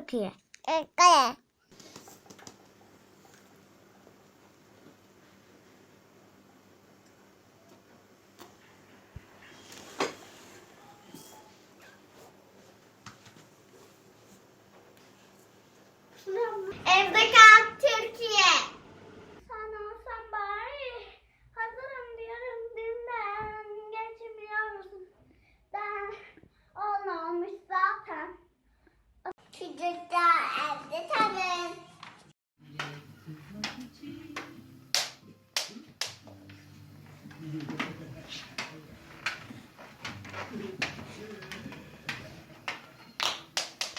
Türkiye. Gel. Evde kal Çocuklar evde tabii.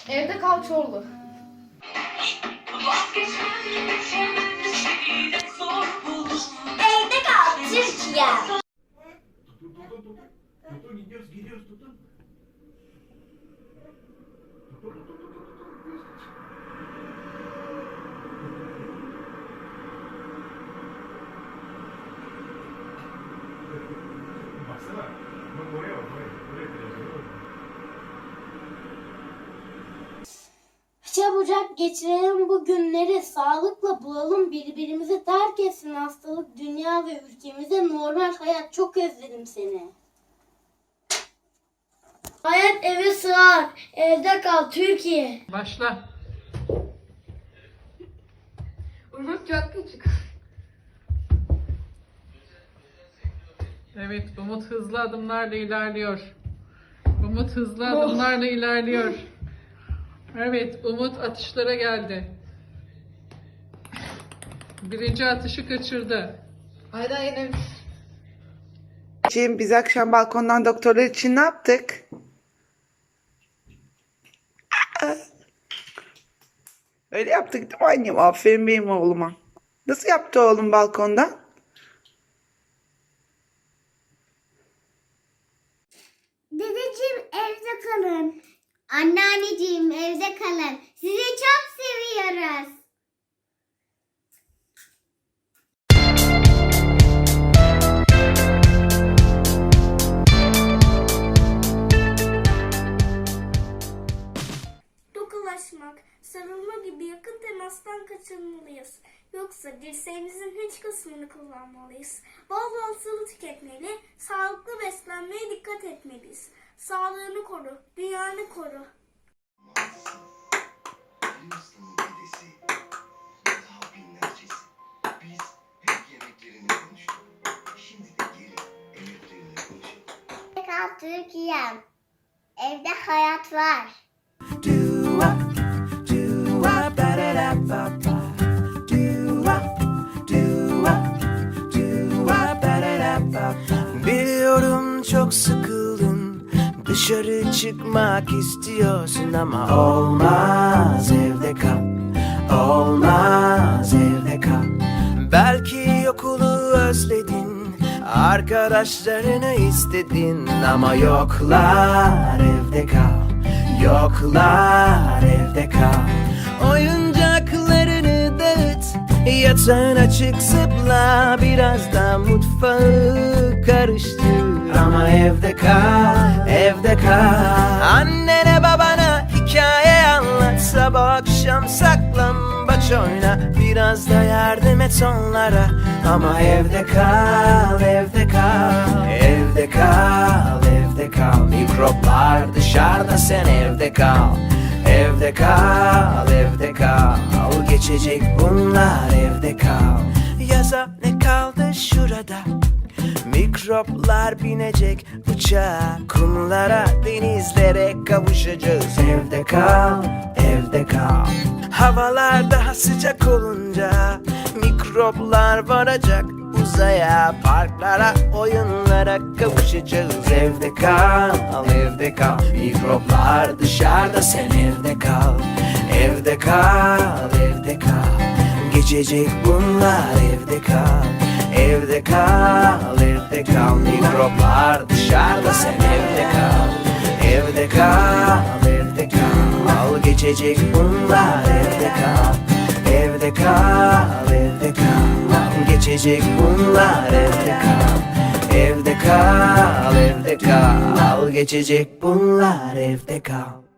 Evde kal Çorlu. Çabucak geçirelim bu günleri, sağlıkla bulalım birbirimizi terk etsin hastalık dünya ve ülkemize normal hayat çok özledim seni. Hayat eve sığar, evde kal Türkiye. Başla. Umut çok küçük. Evet, Umut hızlı adımlarla ilerliyor. Umut hızlı adımlarla ilerliyor. Evet, Umut atışlara geldi. Birinci atışı kaçırdı. Hayda yine Cem biz akşam balkondan doktorlar için ne yaptık? Öyle yaptık değil mi annem? Aferin benim oğluma. Nasıl yaptı oğlum balkondan? Dedeciğim evde kalın. Anneanneciğim evde kalın. Sizi çok seviyoruz. Dokulaşmak, sarılma gibi yakın temastan kaçınmalıyız. Yoksa dirseğimizin hiç kısmını kullanmalıyız. Bol bol sıvı tüketmeli, sağlıklı beslenmeye dikkat etmeliyiz. Sağlığını koru, dünyanı koru. Dedesi ve daha binlercesi. Biz hep yemeklerini konuştuk. Şimdi de gelin emeklerini konuşalım. Evde kal Türkiye. Evde hayat var. Biliyorum çok sıkıldın Dışarı çıkmak istiyorsun ama olmaz evde kal. Olmaz evde kal. Belki okulu özledin Arkadaşlarını istedin ama yoklar evde kal. Yoklar evde kal. Oyuncaklarını dağıt Yatağın açık zıpla. Biraz da mutfağı karıştır Ama evde kal, evde kal. Annene babana hikaye anlat Sabah akşam saklambaç oyna. Biraz da yardım et onlara. Ama evde kal, evde kal. Evde kal, evde kal. Mikroplar dışarıda sen evde kal. Evde kal, evde kal. Geçecek bunlar evde kal. Yaza ne kaldı şurada Mikroplar binecek uçağa Kumlara, denizlere kavuşacağız. Evde kal, evde kal. Havalar daha sıcak olunca Mikroplar varacak. Uzaya Parklara, oyunlara kavuşacağız. Evde kal, evde kal. Mikroplar dışarıda sen evde kal. Evde kal, evde kal. Geçecek bunlar evde kal Evde kal, evde kal. Mikroplar dışarıda sen evde kal. Evde kal, evde kal. Geçecek bunlar evde kal. Evde kal, evde kal. Geçecek bunlar evde kal. Evde kal, evde kal. Geçecek bunlar evde kal